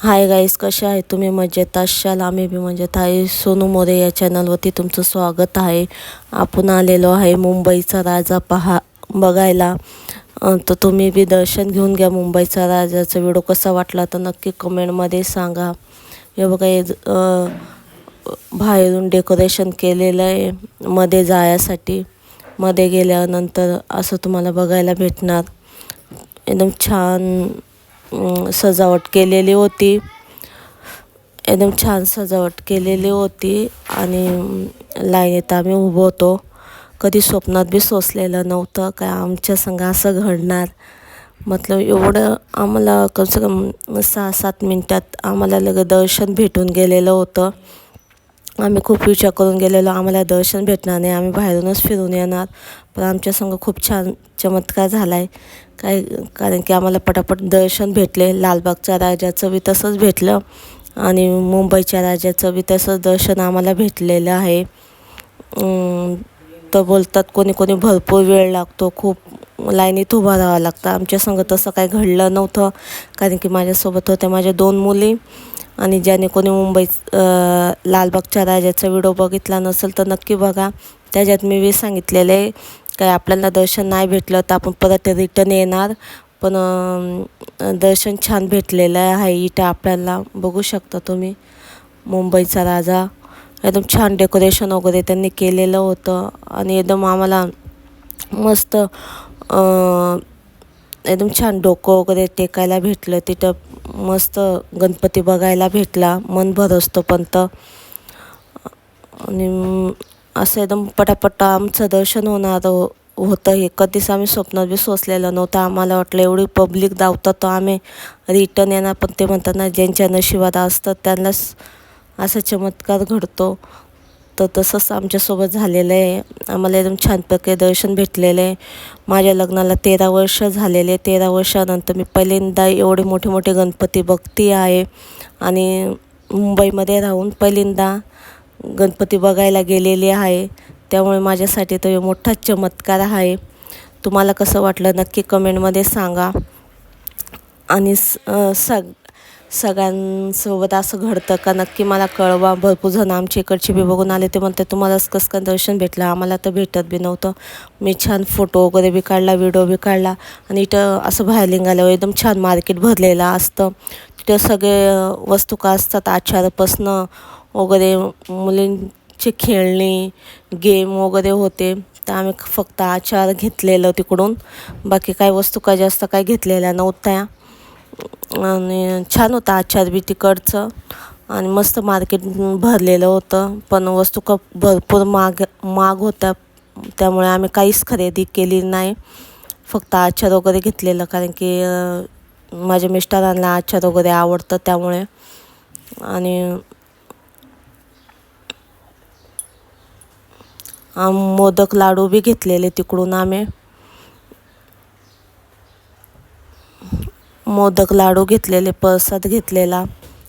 Hi guys कसे आहे तुम्ही मजेत असाल? आम्ही बी मजेत आहे. सोनू मोरे या चॅनलवरती तुमचं स्वागत आहे. आपण आलेलो आहे मुंबईचा राजा पहा बघायला. तर तुम्ही बी दर्शन घेऊन घ्या मुंबईचा राजाचा व्हिडिओ कसा वाटला तर नक्की कमेंटमध्ये सांगा. हे बघा बाहेरून डेकोरेशन केलेलं आहे मध्ये जाण्यासाठी मध्ये गेल्यानंतर असं तुम्हाला बघायला भेटणार. एकदम छान सजावट केलेली होती. एकदम छान सजावट केलेली होती आणि लाईनीत आम्ही उभं होतो. कधी स्वप्नात बी सोचलेलं नव्हतं. काय आमच्या संग असं घडणार? मतलब एवढं आम्हाला कमसे कम सहा सात मिनटात आम्हाला लगेच दर्शन भेटून गेलेलं होतं. आम्ही खूप विचार करून गेलेलो आम्हाला दर्शन भेटणार नाही आम्ही बाहेरूनच फिरून येणार. पण आमच्या संग खूप छान चमत्कार झाला आहे काय कारण की आम्हाला पटापट दर्शन भेटले. लालबागच्या राजाचं बी तसंच भेटलं आणि मुंबईच्या राजाचं बी तसंच दर्शन आम्हाला भेटलेलं आहे. तर बोलतात कोणी कोणी भरपूर वेळ लागतो खूप लाईनीत उभा राहावं लागतं. आमच्या संग तसं काही घडलं नव्हतं कारण की माझ्यासोबत होत्या माझ्या दोन मुली. आणि ज्याने कोणी मुंबई लालबागच्या राजाचा व्हिडिओ बघितला नसेल तर नक्की बघा. त्याच्यात मी बी सांगितलेलं आहे. काय आपल्याला दर्शन नाही भेटलं तर आपण परत रिटर्न येणार. पण दर्शन छान भेटलेलं आहे. इथं आपल्याला बघू शकता तुम्ही. मुंबईचा राजा. एकदम छान डेकोरेशन वगैरे त्यांनी केलेलं होतं. आणि एकदम आम्हाला मस्त एकदम छान डोकं वगैरे टेकायला भेटलं. तिथं मस्त गणपती बघायला भेटला. मन भरसतो पण तर आणि असं एकदम पटापट आमचं दर्शन होणार हो- होतं हे कधीच आम्ही स्वप्नात बी सोचलेलं नव्हतं. आम्हाला वाटलं एवढी पब्लिक धावतात तर आम्ही रिटर्न येणार. पण ते म्हणतात ना ज्यांच्या नशिबात असतं त्यांनाच असा चमत्कार घडतो. तर तसंच आमच्यासोबत झालेलं आहे. आम्हाला एकदम छान प्रकारे दर्शन भेटलेलं आहे. माझ्या लग्नाला तेरा वर्ष झालेले तेरा वर्षानंतर मी पहिल्यांदा एवढे मोठे मोठे गणपती बघती आहे. आणि मुंबईमध्ये राहून पहिल्यांदा गणपती बघायला गेलेली आहे. त्यामुळे माझ्यासाठी तो मोठा चमत्कार आहे. तुम्हाला कसं वाटलं नक्की कमेंटमध्ये सांगा. आणि स सग सगळ्यांसोबत असं घडतं का? नक्की मला कळवा. भरपूर जण आमच्या इकडचे बी बघून आले. ते म्हणते तुम्हालाच कसं काय दर्शन भेटलं? आम्हाला तर भेटत बी नव्हतं. मी छान फोटो वगैरे बी काढला व्हिडिओ बी काढला. आणि इथं असं बाहेर निघाल्यावर एकदम छान मार्केट भरलेलं असतं. तिथं सगळे वस्तू का असतात? आचारपासनं वगैरे मुलींचे खेळणी गेम वगैरे होते. तर आम्ही फक्त आचार घेतलेलं तिकडून. बाकी काय वस्तू का जास्त काय घेतलेल्या नव्हत्या. आणि छान होतं आचार बी तिकडचं. आणि मस्त मार्केट भरलेलं होतं. पण वस्तू क भरपूर माग माग होत्या. त्यामुळे आम्ही काहीच खरेदी केली नाही. फक्त आचार वगैरे घेतलेलं. कारण की माझ्या मिस्टरांना आचार वगैरे आवडतं त्यामुळे. आणि मोदक लाडू बी घेतलेले तिकडून आम्ही. मोदक लाडू घेतलेले प्रसाद घेतलेला.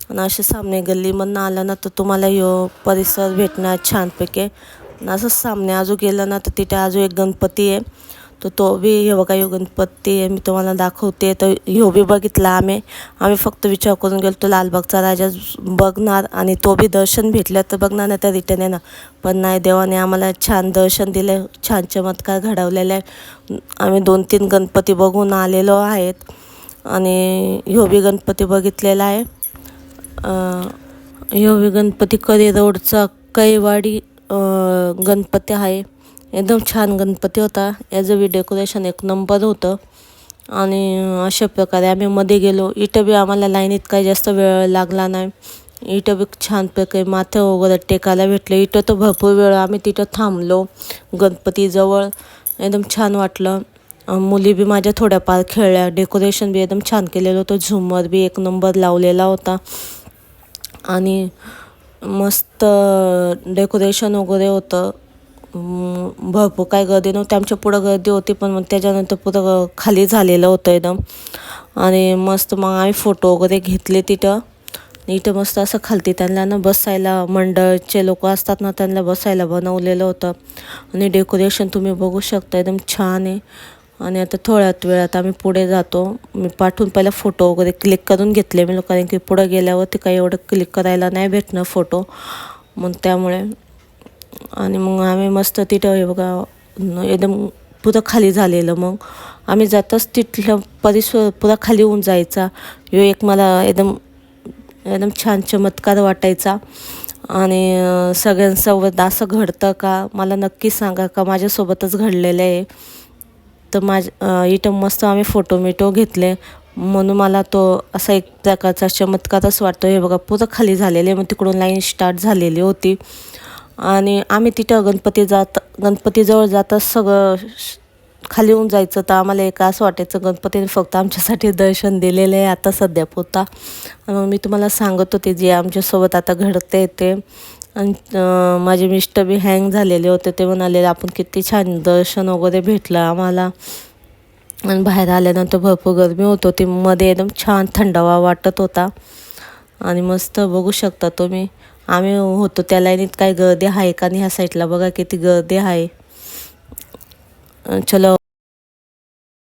आणि असे सामने गल्लीमधनं आलं ना तर तुम्हाला यो परिसर भेटणार छानपैकी. आणि असंच सामने आजू गेलं ना तर तिथे आजू एक गणपती आहे. तर तो बी हे बघा यो गणपती आहे. मी तुम्हाला दाखवते. तर ह्यो बी बघितला आम्ही. आम्ही फक्त विचार करून गेलो तो लालबागचा राजा बघणार आणि तो बी दर्शन भेटलं तर बघणार नाही तर रिटर्न येणार. पण नाही देवाने आम्हाला छान दर्शन दिले. छान चमत्कार घडवलेले. आहे आम्ही दोन तीन गणपती बघून आलेलो आहेत. आणि ह्यो बी गणपती बघितलेला आहे. ह्यो बी गणपती करी रोडचा कैवाडी गणपती आहे. एकदम छान गणपती होता. याचं बी डेकोरेशन एक नंबर होतं. आणि अशा प्रकारे आम्ही मध्ये गेलो. इथं बी आम्हाला लाईनीत काही जास्त वेळ लागला नाही. इथं बी छान प्रकारे माथे वगैरे टेकायला भेटले. इथं तर भरपूर वेळ आम्ही तिथं थांबलो. गणपतीजवळ. एकदम छान वाटलं. मुली बी माझ्या थोड्याफार खेळल्या. डेकोरेशन बी एकदम छान केलेलं होतं. झुमर बी एक नंबर लावलेला होता. आणि मस्त डेकोरेशन वगैरे होतं. भरपूर काय गर्दी नव्हती. आमच्या पुढं गर्दी होती पण मग त्याच्यानंतर पुढं खाली झालेलं होतं एकदम. आणि मस्त मग आम्ही फोटो वगैरे घेतले तिथं. इथं मस्त असं खालती त्यांना ना बसायला मंडळचे लोक असतात ना त्यांना बसायला बनवलेलं होतं. आणि डेकोरेशन तुम्ही बघू शकता एकदम छान आहे. आणि आता थोड्यात वेळात आम्ही पुढे जातो. मी पाठवून पहिला फोटो वगैरे क्लिक करून घेतले मी कारण की पुढं गेल्यावरती काही एवढं क्लिक करायला नाही भेटणं फोटो मग त्यामुळे आणि मग आम्ही मस्त तिथं हे बघा एकदम पुरं खाली झालेलं मग. आम्ही जाताच तिथलं परिसर पुरा खाली होऊन जायचा. ह्यो एक मला एकदम एकदम छान चमत्कार वाटायचा. आणि सगळ्यांसोबत असं घडतं का? मला नक्की सांगा का? माझ्यासोबतच घडलेलं आहे. तर माझ इथं मस्त आम्ही फोटो मिटो घेतले. म्हणून मला तो असा एक प्रकारचा चमत्कारच वाटतो. हे बघा पुरं खाली झालेले मग तिकडून लाईन स्टार्ट झालेली होती. आणि आम्ही तिथं गणपती जात गणपतीजवळ जाताच सगळं श- खाली होऊन जायचं. तर आम्हाला एक असं वाटायचं गणपतीने फक्त आमच्यासाठी दर्शन दिलेलं आहे आता सध्या पुरता. मग मी तुम्हाला सांगत होते जे आमच्यासोबत आता घडते ते. आणि माझे मिस्टर बी हँग झालेले होते. ते म्हणाले आपण किती छान दर्शन वगैरे भेटलं आम्हाला. आणि बाहेर आल्यानंतर भरपूर गरमी होत होती. मध्ये एकदम छान थंडावा वाटत होता. आणि मस्त बघू शकता तुम्ही. आम्ही होतो त्या लाईनीत काय गर्दी आहे का नाही ह्या साईडला बघा किती गर्दी आहे. चलो.